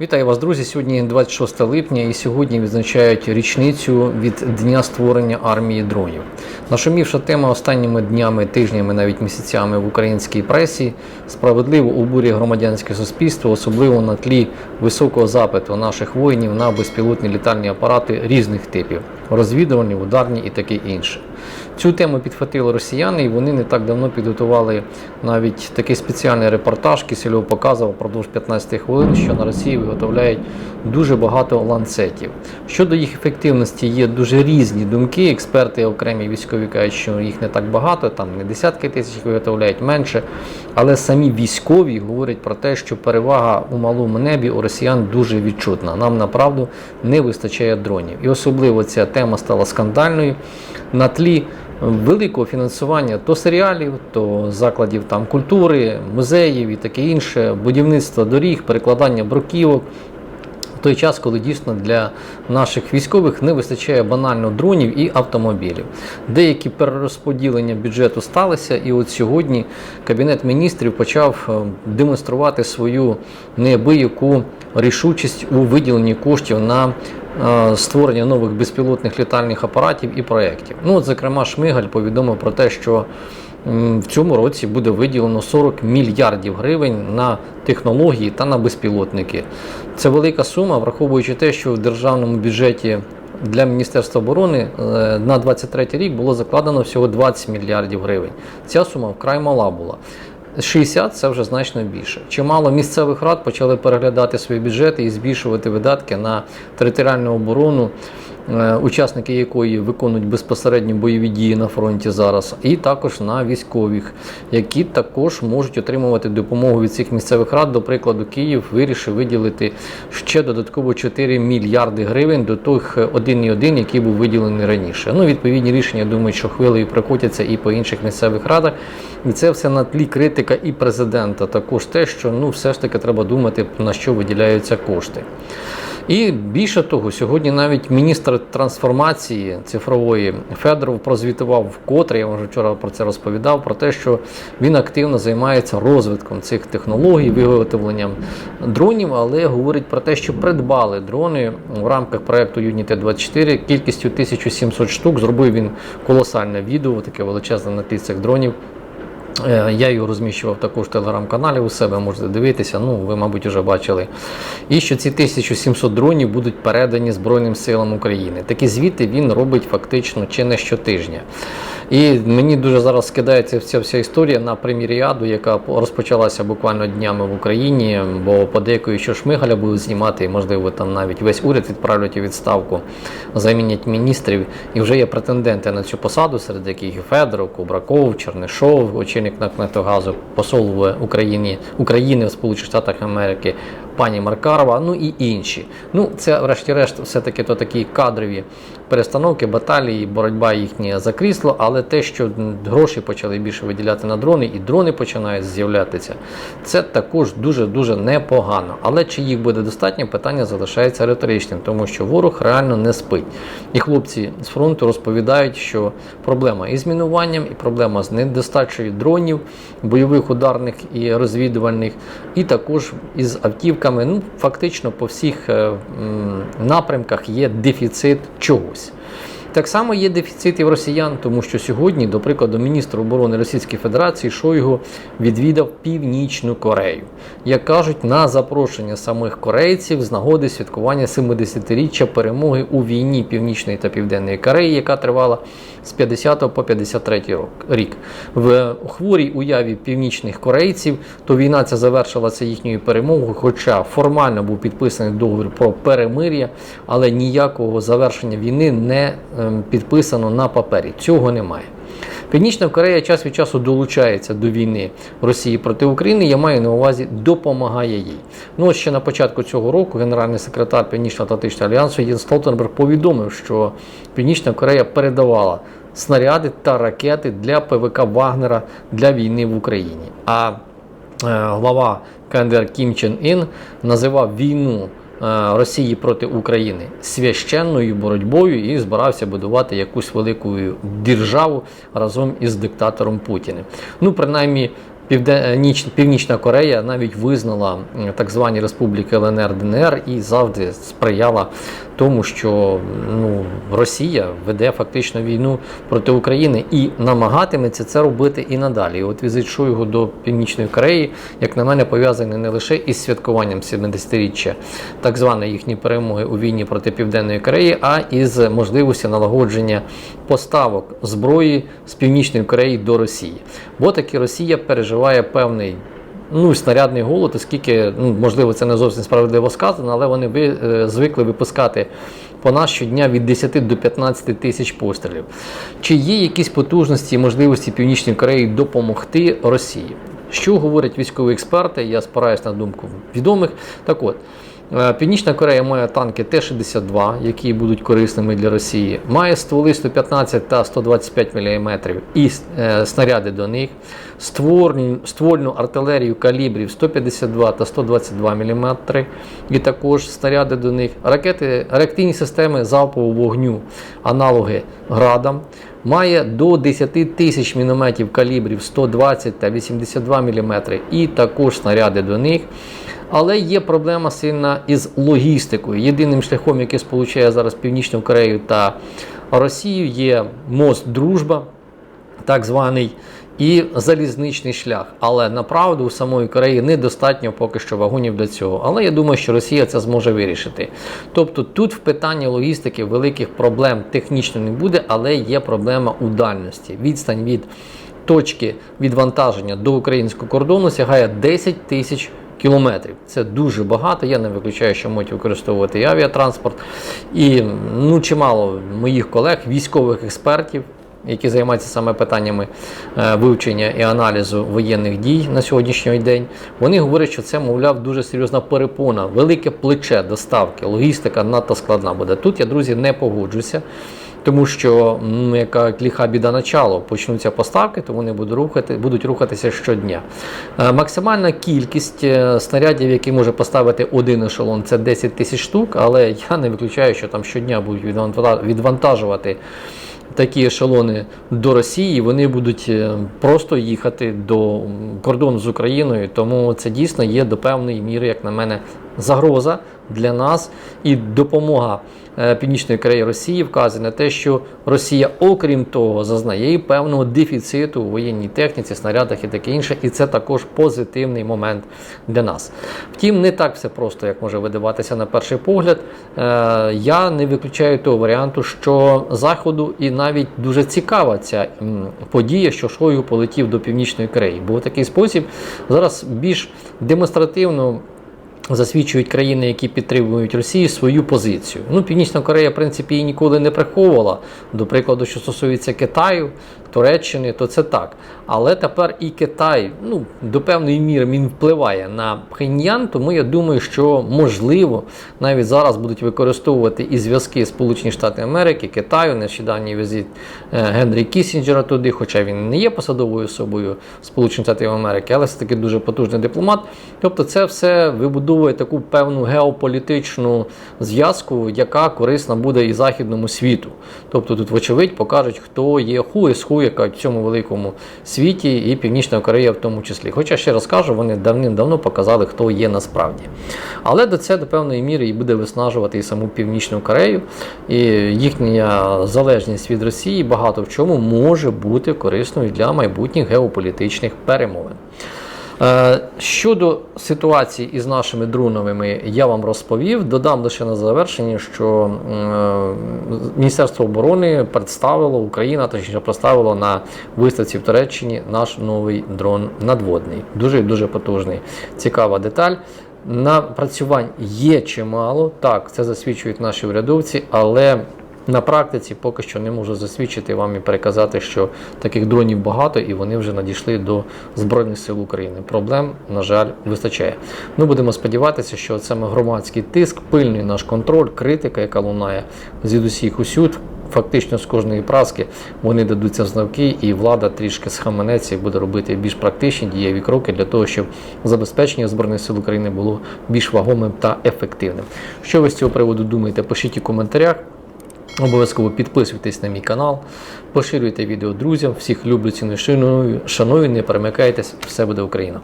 Вітаю вас, друзі. Сьогодні 26 липня, і сьогодні відзначають річницю від дня створення армії дронів. Нашумівша тема останніми днями, тижнями, навіть місяцями в українській пресі справедливо обурює громадянське суспільство, особливо на тлі високого запиту наших воїнів на безпілотні літальні апарати різних типів розвідувальні, ударні і таке інше. Цю тему підхватили росіяни, і вони не так давно підготували навіть такий спеціальний репортаж. Кисельов показував впродовж 15 хвилин, що на Росії виготовляють дуже багато ланцетів. Щодо їх ефективності є дуже різні думки. Експерти окремі військові кажуть, що їх не так багато, там не десятки тисяч виготовляють менше. Але самі військові говорять про те, що перевага у малому небі у росіян дуже відчутна. Нам направду не вистачає дронів. І особливо ця тема стала скандальною на тлі великого фінансування то серіалів, то закладів там культури, музеїв і таке інше, будівництва доріг, перекладання бруківок. В той час, коли дійсно для наших військових не вистачає банально дронів і автомобілів. Деякі перерозподілення бюджету сталися, і от сьогодні Кабінет міністрів почав е, демонструвати свою неабияку рішучість у виділенні коштів на е, створення нових безпілотних літальних апаратів і проєктів. Ну, от, зокрема, Шмигаль повідомив про те, що в цьому році буде виділено 40 мільярдів гривень на технології та на безпілотники. Це велика сума, враховуючи те, що в державному бюджеті для Міністерства оборони е, на 23 рік було закладено всього 20 мільярдів гривень. Ця сума вкрай мала була. 60 це вже значно більше. Чимало місцевих рад почали переглядати свої бюджети і збільшувати видатки на територіальну оборону, учасники якої виконують безпосередньо бойові дії на фронті зараз, і також на військових, які також можуть отримувати допомогу від цих місцевих рад. До прикладу, Київ вирішив виділити ще додатково 4 мільярди гривень до тих 1,1, який був виділений раніше. Ну, відповідні рішення, думаю, що хвилею прокотяться і по інших місцевих радах. І це все на тлі критика і президента. Також те, що ну все ж таки треба думати, на що виділяються кошти. І більше того, сьогодні навіть міністр трансформації цифрової Федоров прозвітував вкотре, я вже вчора про це розповідав, про те, що він активно займається розвитком цих технологій, виготовленням дронів, але говорить про те, що придбали дрони в рамках проекту Unity 24 кількістю 1700 штук. Зробив він колосальне відео, таке величезне на цих дронів. Е, Я його розміщував також в телеграм-каналі у себе, можете дивитися, ну ви, мабуть, вже бачили. І що ці 1700 дронів будуть передані Збройним силам України. Такі звіти він робить фактично чи не щотижня. І мені дуже зараз скидається ця вся історія на прем'єріаду, яка розпочалася буквально днями в Україні, бо подейкують, що Шмигаля будуть знімати, і можливо там навіть весь уряд відправлять у відставку, замінять міністрів. І вже є претенденти на цю посаду, серед яких і Федоров, Кубраков, Чернишов, очільник НАК «Нафтогазу», посол в Україні України в Сполучених Штатах Америки, пані Маркарова, ну і інші. Ну, це, врешті-решт, все-таки то такі кадрові перестановки, баталії, боротьба їхня за крісло, але те, що гроші почали більше виділяти на дрони, і дрони починають з'являтися, це також дуже-дуже непогано. Але чи їх буде достатньо, питання залишається риторичним, тому що ворог реально не спить. І хлопці з фронту розповідають, що проблема із мінуванням, і проблема з недостачею дронів, бойових ударних і розвідувальних, і також із автівками. Ну, фактично по всіх е, напрямках є дефіцит чогось. groups. Так само є дефіцит і в росіян, тому що сьогодні, до прикладу, міністр оборони Російської Федерації Шойгу відвідав Північну Корею. Як кажуть, на запрошення самих корейців з нагоди святкування 70-річчя перемоги у війні Північної та Південної Кореї, яка тривала з 50 по 53 рок- рік. В хворій уяві північних корейців, то війна ця завершилася їхньою перемогою, хоча формально був підписаний договір про перемир'я, але ніякого завершення війни не ем, підписано на папері. Цього немає. Північна Корея час від часу долучається до війни Росії проти України. Я маю на увазі допомагає їй. Ну ще на початку цього року генеральний секретар Північно-Атлантичного альянсу Єн Столтенберг повідомив, що Північна Корея передавала снаряди та ракети для ПВК Вагнера для війни в Україні. А е, глава КНДР Кім Чен Ін називав війну Росії проти України священною боротьбою і збирався будувати якусь велику державу разом із диктатором Путіним. Ну, принаймні, Півде... е, Північна Корея навіть визнала так звані республіки ЛНР ДНР і завжди сприяла тому, що ну, Росія веде фактично війну проти України і намагатиметься це робити і надалі. І от візит Шойгу до Північної Кореї, як на мене, пов'язаний не лише із святкуванням 70-річчя так званої їхньої перемоги у війні проти Південної Кореї, а із можливості налагодження поставок зброї з Північної Кореї до Росії. Бо таки Росія переживає певний. Ну, снарядний голод, оскільки, ну, можливо, це не зовсім справедливо сказано, але вони ви, е, звикли випускати по нас щодня від 10 до 15 тисяч пострілів. Чи є якісь потужності і можливості Північної Кореї допомогти Росії? Що говорять військові експерти? Я спираюсь на думку відомих. Так от, Північна Корея має танки Т-62, які будуть корисними для Росії, має стволи 115 та 125 мм і е, снаряди до них, ствольну артилерію калібрів 152 та 122 мм, і також снаряди до них, ракети, реактивні системи залпового вогню, аналоги градам. Має до 10 тисяч мінометів калібрів 120 та 82 мм і також снаряди до них. Але є проблема сильна із логістикою. Єдиним шляхом, який сполучає зараз Північну Корею та Росію, є мост Дружба, так званий, і залізничний шлях. Але направду у самої Кореї недостатньо поки що вагонів до цього. Але я думаю, що Росія це зможе вирішити. Тобто тут в питанні логістики великих проблем технічно не буде, але є проблема у дальності. Відстань від точки відвантаження до українського кордону сягає 10 тисяч кілометрів. Це дуже багато. Я не виключаю, що можуть використовувати і авіатранспорт. І ну, чимало моїх колег, військових експертів, які займаються саме питаннями е, вивчення і аналізу воєнних дій на сьогоднішній день, вони говорять, що це, мовляв, дуже серйозна перепона, велике плече доставки, логістика надто складна буде. Тут я, друзі, не погоджуся. Тому що ну, яка ліха біда начало, почнуться поставки, то вони будуть рухати, будуть рухатися щодня. Е, максимальна кількість е, снарядів, які може поставити один ешелон, це 10 тисяч штук, але я не виключаю, що там щодня будуть відвантажувати такі ешелони до Росії, вони будуть е, просто їхати до кордону з Україною. Тому це дійсно є до певної міри, як на мене, загроза для нас і допомога е, Північної Кореї Росії вказує на те, що Росія, окрім того, зазнає і певного дефіциту у воєнній техніці, снарядах і таке інше, і це також позитивний момент для нас. Втім, не так все просто, як може видаватися на перший погляд. Е, Я не виключаю того варіанту, що Заходу і навіть дуже цікава ця подія, що Шойгу полетів до Північної Кореї. Бо в такий спосіб зараз більш демонстративно засвідчують країни, які підтримують Росію, свою позицію. Ну, Північна Корея, в принципі, її ніколи не приховувала. До прикладу, що стосується Китаю, Туреччини, то це так. Але тепер і Китай, ну, до певної міри він впливає на Пхеньян, тому я думаю, що можливо навіть зараз будуть використовувати і зв'язки Сполучені Штати Америки, Китаю, нещодавній візит е, Генрі Кісінджера туди, хоча він не є посадовою особою Сполучених Штатів Америки, але все-таки дуже потужний дипломат. Тобто, це все вибудовує таку певну геополітичну зв'язку, яка корисна буде і західному світу. Тобто тут, вочевидь, покажуть, хто є ху і сху, яка в цьому великому світі, і Північна Корея в тому числі. Хоча ще раз кажу, вони давним-давно показали, хто є насправді. Але до це до певної міри і буде виснажувати і саму Північну Корею, і їхня залежність від Росії багато в чому може бути корисною для майбутніх геополітичних перемовин. Е, Щодо ситуації із нашими дроновими, я вам розповів. Додам лише на завершення, що е, Міністерство оборони представило Україна, точніше представило на виставці в Туреччині наш новий дрон надводний. Дуже дуже потужний. Цікава деталь. Напрацювань є чимало. Так, це засвідчують наші урядовці, але на практиці поки що не можу засвідчити вам і переказати, що таких дронів багато і вони вже надійшли до Збройних сил України. Проблем, на жаль, вистачає. Ну, будемо сподіватися, що саме громадський тиск, пильний наш контроль, критика, яка лунає з усіх усюд. Фактично з кожної праски вони дадуться знавки, і влада трішки схаменеться і буде робити більш практичні дієві кроки для того, щоб забезпечення Збройних сил України було більш вагомим та ефективним. Що ви з цього приводу думаєте? Пишіть у коментарях. Обов'язково підписуйтесь на мій канал, поширюйте відео друзям, всіх люблю, ціную, шаную, шаную, не перемикайтесь, все буде Україна.